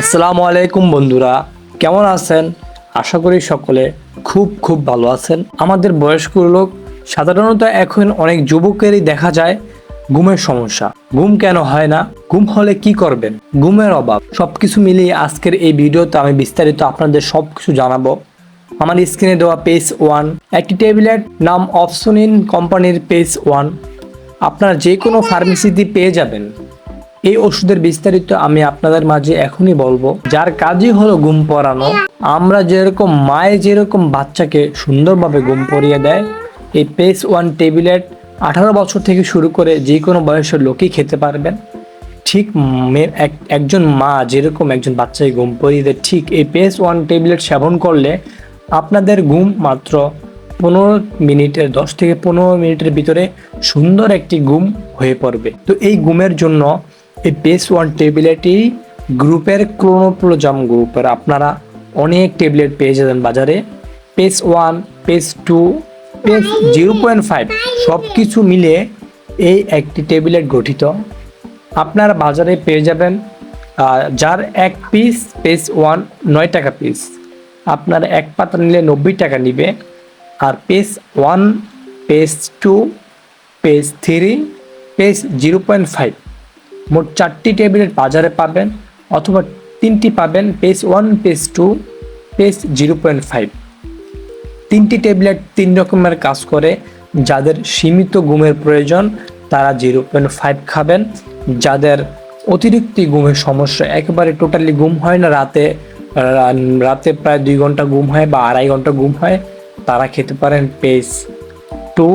আসসালামু আলাইকুম বন্ধুরা, কেমন আছেন? আশা করি সকলে খুব খুব ভালো আছেন। আমাদের বয়স্ক লোক সাধারণত এখন অনেক যুবকেরই দেখা যায় ঘুমের সমস্যা। ঘুম কেন হয় না? ঘুম হলে কি করবেন? ঘুমের অভাব। সবকিছু মিলিয়ে আজকের এই ভিডিওতে আমি বিস্তারিত আপনাদের সব কিছু জানাব। আমার স্ক্রিনে দেওয়া পেজ ওয়ান, একটি ট্যাবলেট নাম অপসোনিন কোম্পানির পেজ ওয়ান। আপনার যে কোনো ফার্মেসিতে পেয়ে যাবেন। এই ওষুধের বিস্তারিত আমি আপনাদের মাঝে এখনই বলব। যার কাজই হলো ঘুম পড়ানো আমরা যেরকম মায়ে যেরকম বাচ্চাকে সুন্দরভাবে ঘুম পড়িয়ে দেয়, এই পেস ওয়ান ট্যাবলেট আঠারো বছর থেকে শুরু করে যে কোনো বয়সের লোকই খেতে পারবেন। ঠিক একজন মা যেরকম একজন বাচ্চাকে ঘুম পড়িয়ে দেয়, ঠিক এই পেস ওয়ান ট্যাবলেট সেবন করলে আপনাদের ঘুম মাত্র পনেরো মিনিটের, দশ থেকে পনেরো মিনিটের ভিতরে সুন্দর একটি ঘুম হয়ে পড়বে। তো এই ঘুমের জন্য এই পেস ওয়ান ট্যাবলেটই গ্রুপের ক্রোনোপ্লোজাম গ্রুপের আপনারা অনেক ট্যাবলেট পেয়ে যাবেন বাজারে। Pace one pace two pace zero point five সব কিছু মিলে এই একটি ট্যাবলেট গঠিত। আপনারা বাজারে পেয়ে যাবেন যার এক পিস পেস ওয়ান নয় টাকা পিস আপনার এক পাতা নিলে নব্বই টাকা নিবে। আর pace one pace two pace three pace zero point five মোট চারটি ট্যাবলেট বাজারে পাবেন অথবা তিনটি পাবেন pace one, pace two, pace zero point five. তিনটি ট্যাবলেট তিন রকমের কাজ করে যাদের সীমিত ঘুমের প্রয়োজন, তারা জিরো পয়েন্ট ফাইভ খাবেন। যাদের অতিরিক্ত ঘুমের সমস্যা, একেবারে টোটালি ঘুম হয় না, রাতে রাতে প্রায় দুই ঘণ্টা ঘুম হয় বা আড়াই ঘণ্টা ঘুম হয়, তারা খেতে পারেন পেস টু।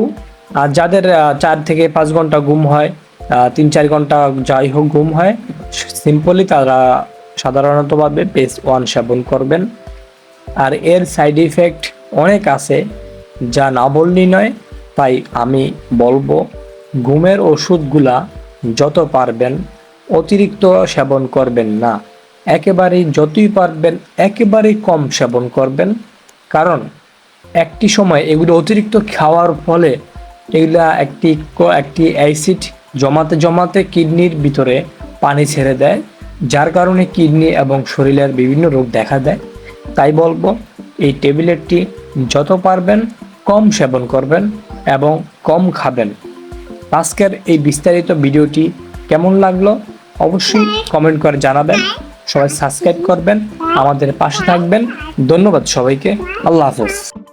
আর যাদের, চার থেকে পাঁচ ঘণ্টা ঘুম হয় তিন চার ঘণ্টা যাই হোক ঘুম হয়। সিম্পলি তারা সাধারণতভাবে পেস ওয়ান সেবন করবেন। আর এর সাইড ইফেক্ট অনেক আছে, যা না বললেই নয়, তাই আমি বলব, ঘুমের ওষুধগুলা যত পারবেন, অতিরিক্ত সেবন করবেন না। একেবারেই যতই পারবেন, একেবারেই কম সেবন করবেন। কারণ, একটি সময় এগুলো অতিরিক্ত খাওয়ার ফলে এগুলা একটি একটি অ্যাসিড জমাতে জমাতে কিডনির ভিতরে পানি ছেড়ে দেয়, যার কারণে কিডনি এবং শরীরের বিভিন্ন রোগ দেখা দেয়। তাই বলব, এই ট্যাবলেটটি যত পারবেন কম সেবন করবেন এবং কম খাবেন। আজকের এই বিস্তারিত ভিডিওটি কেমন লাগল অবশ্যই কমেন্ট করে জানাবেন। সবাই সাবস্ক্রাইব করবেন, আমাদের পাশে থাকবেন। ধন্যবাদ সবাইকে। আল্লাহ হাফেজ।